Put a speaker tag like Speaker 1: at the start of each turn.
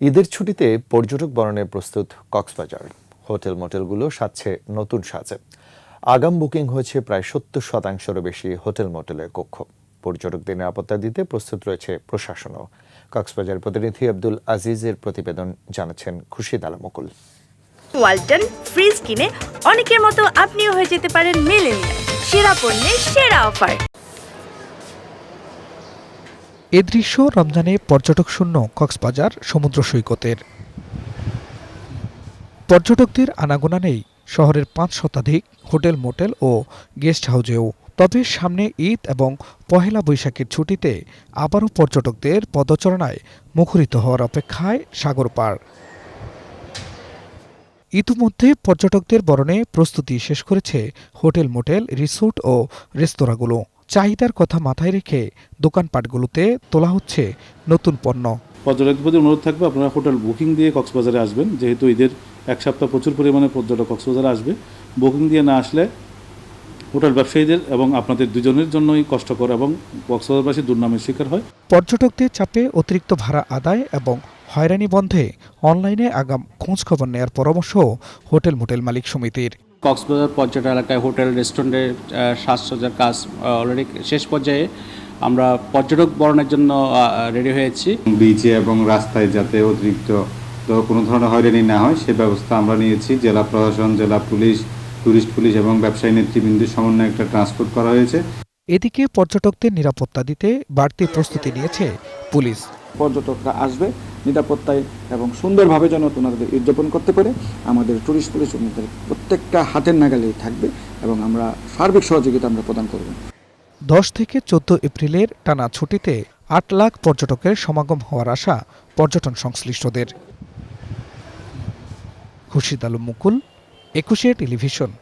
Speaker 1: ঈদের ছুটিতে পর্যটক বরণে প্রস্তুত কক্সবাজার। হোটেল মোটেলগুলো সাজছে নতুন সাজে। আগাম বুকিং হয়েছে প্রায় সত্তর শতাংশেরও বেশি হোটেল মোটেলের কক্ষ। পর্যটকদের নিরাপত্তা দিতে প্রস্তুত রয়েছে প্রশাসনও। কক্সবাজার প্রতিনিধি আব্দুল আজিজের প্রতিবেদন জানাচ্ছেন খুশিদ আলম মুকুল।
Speaker 2: ওয়ালটন ফ্রিজ কিনে অনেকের মতো আপনিও হয়ে যেতে পারেন মেলেনিয়া সেরা পণ্যের সেরা অফার।
Speaker 3: এ দৃশ্য রমজানে পর্যটক শূন্য কক্সবাজার সমুদ্র সৈকতের। পর্যটকদের আনাগোনা নেই, শহরের পাঁচ শতাধিক হোটেল, মোটেল ও গেস্ট হাউজেও। তবে সামনে ঈদ এবং পহেলা বৈশাখের ছুটিতে আবারও পর্যটকদের পদচারণায় মুখরিত হওয়ার অপেক্ষায় সাগর পার। ইতিমধ্যে পর্যটকদের বরণে প্রস্তুতি শেষ করেছে হোটেল, মোটেল, রিসোর্ট ও রেস্তোরাঁগুলো। চাহিদার কথা মাথায় রেখে দোকানপাটগুলোতে তোলা হচ্ছে নতুন পণ্য।
Speaker 4: পর্যটকদের অনুরোধ থাকবে আপনারা হোটেল বুকিং দিয়ে কক্সবাজারে আসবেন। যেহেতু ঈদের এক সপ্তাহ প্রচুর পরিমাণে পর্যটক কক্সবাজারে আসবে। বুকিং দিয়ে না আসলে হোটেল ব্যবসায়ীদের এবং আপনাদের দুজনের জন্যই কষ্টকর এবং কক্সবাজারবাসী দুর্নামের শিকার হয়।
Speaker 3: পর্যটকদের চাপে অতিরিক্ত ভাড়া আদায় এবং হয়রানি বন্ধে অনলাইনে আগাম খোঁজখবর নেয়ার পরামর্শ হোটেল মোটেল মালিক সমিতির।
Speaker 5: কক্সবাজার পর্যটন এলাকায় হোটেল রেস্টুরেন্টের সাজসজ্জার কাজ অলরেডি শেষ পর্যায়ে আমরা পর্যটক বরণের জন্য রেডি হয়েছি।
Speaker 6: বিচে এবং রাস্তায় যাতে অতিরিক্ত কোনো ধরনের হয়রানি না হয় সে ব্যবস্থা আমরা নিয়েছি। জেলা প্রশাসন জেলা পুলিশ টুরিস্ট পুলিশ এবং ব্যবসায়ী নেতৃবৃন্দের সমন্বয়ে একটা ট্রান্সপোর্ট করা হয়েছে।
Speaker 3: এদিকে পর্যটকদের নিরাপত্তা দিতে বাড়তি প্রস্তুতি নিয়েছে পুলিশ।
Speaker 7: পর্যটকরা আসবে নিরাপত্তায় এবং সুন্দরভাবে যেন ওনাদের উদযাপন করতে পারে। আমাদের টুরিস্ট পুলিশ ওনাদের প্রত্যেকটা হাতের নাগালেই থাকবে এবং আমরা সার্বিক সহযোগিতা আমরা প্রদান করব।
Speaker 3: দশ থেকে চোদ্দ এপ্রিলের টানা ছুটিতে আট লাখ পর্যটকের সমাগম হওয়ার আশা পর্যটন সংশ্লিষ্টদের। খুশিদ আলম মুকুল, একুশে টেলিভিশন।